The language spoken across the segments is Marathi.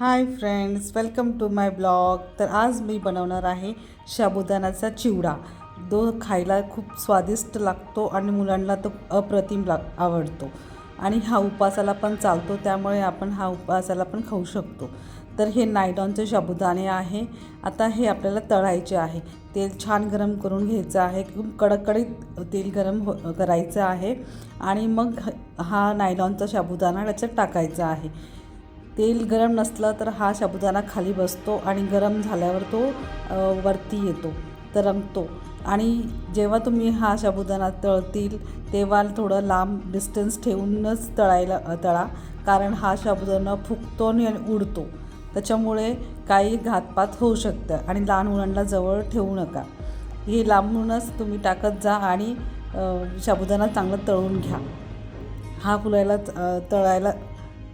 Hi friends welcome to my blog तर आज मी बनवणार आहे साबुदाण्याचा चिवडा. जो खायला खूप स्वादिष्ट लागतो आणि मुलांना तो अप्रतिम लाग आवडतो. आणि हा उपासाला पण चालतो त्यामुळे आपण हा उपासाला पण खाऊ शकतो. तर हे नायडॉनचे साबुदाणे आहे. आता हे आपल्याला तळायचे आहे. तेल छान गरम करून घ्यायचं आहे. खूप कडकडीत तेल गरम हो करायचं आहे. आणि मग हा नायलॉनचा साबुदाणा त्याच्यात टाकायचा आहे. तेल गरम नसलं तर हा साबुदाणा खाली बसतो आणि गरम झाल्यावर तो वरती येतो तरंगतो. आणि जेव्हा तुम्ही हा साबुदाणा तळतील तेव्हा थोडं लांब डिस्टन्स ठेवूनच तळायला तळा. कारण हा साबुदाणा फुगतो आणि उडतो. त्याच्यामुळे काही घातपात होऊ शकतं आणि लहान मुलांना जवळ ठेवू नका. हे लांबूनच तुम्ही टाकत जा आणि साबुदाणा चांगलं तळून घ्या. हा फुलायला तळायला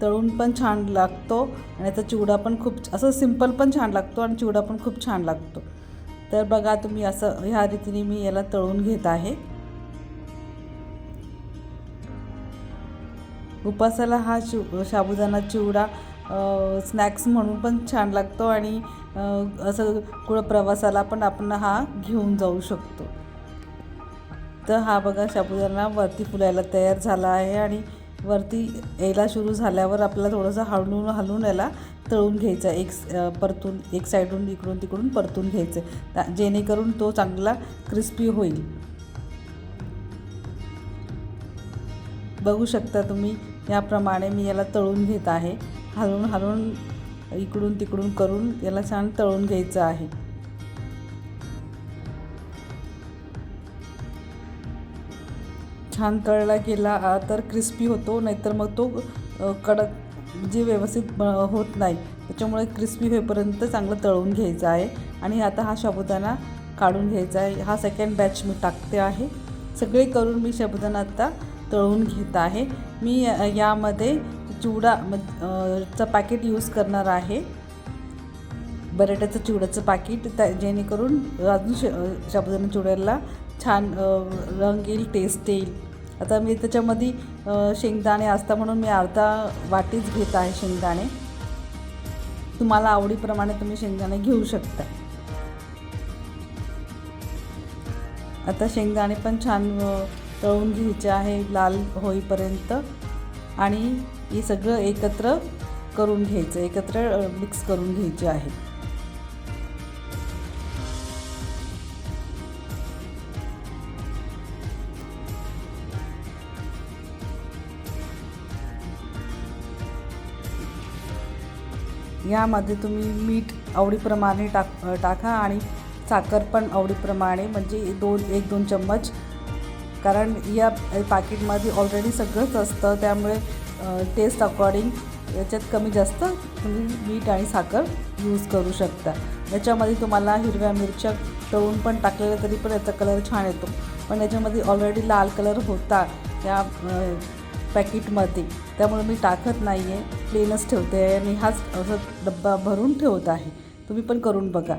तळून पण छान लागतो आणि याचा चिवडा पण खूप असं सिंपल पण छान लागतो आणि चिवडा पण खूप छान लागतो. तर बघा तुम्ही असं ह्या रीतीने मी याला तळून घेत आहे. उपासाला हा शिव साबुदाणा चिवडा स्नॅक्स म्हणून पण छान लागतो आणि असं कुठं प्रवासाला पण आपण हा घेऊन जाऊ शकतो. तर हा बघा साबुदाणा वरती फुलायला तयार झाला आहे आणि वरती यायला सुरू झाल्यावर आपल्याला थोडंसं हलवून हलवून याला तळून घ्यायचं. एक स- परतून एक साईडून इकडून तिकडून परतून घ्यायचं. त्या- जेणेकरून तो चांगला क्रिस्पी होईल. बघू शकता तुम्ही याप्रमाणे मी याला तळून घेत आहे. हलवून हलवून इकडून तिकडून करून याला छान तळून घ्यायचं आहे. छान तळला गेला तर क्रिस्पी होतो नाहीतर मग तो कडक जे व्यवस्थित होत नाही. त्याच्यामुळे क्रिस्पी होईपर्यंत चांगलं तळून घ्यायचं आहे. आणि आता हा साबुदाणा काढून घ्यायचा आहे. हा सेकंड बॅच मी टाकते आहे. सगळे करून मी साबुदाणा आता तळून घेत आहे. मी यामध्ये चिवडा म चं पॅकेट यूज करणार आहे. बटाट्याचं चिवड्याचं पाकिट त्या जेणेकरून अजून श साबुदाणा चिवड्याला छान रंग येईल टेस्ट येईल. आता मी त्याच्यामध्ये शेंगदाणे असता म्हणून मी अर्धा वाटीच घेत आहे शेंगदाणे. तुम्हाला आवडीप्रमाणे तुम्ही शेंगदाणे घेऊ शकता. आता शेंगदाणे पण छान तळून घ्यायचे आहे लाल होईपर्यंत. आणि हे सगळं एकत्र करून घ्यायचं एकत्र मिक्स करून घ्यायचे आहे. यामध्ये तुम्ही मीठ आवडीप्रमाणे टाक टाका आणि साखर पण आवडीप्रमाणे म्हणजे दोन एक दोन चम्मच. कारण या पाकिटमध्ये ऑलरेडी सगळंच असतं त्यामुळे टेस्ट अकॉर्डिंग याच्यात कमी जास्त तुम्ही मीठ आणि साखर यूज करू शकता. याच्यामध्ये तुम्हाला हिरव्या मिरच्या तळून पण टाकलेल्या तरी पण याचा कलर छान येतो. पण याच्यामध्ये ऑलरेडी लाल कलर होता या पॅकेटमध्ये. त्यामुळे मी टाकत नाही आहे प्लेनच ठेवते आहे आणि हाच असं डब्बा भरून ठेवत आहे. तुम्ही पण करून बघा.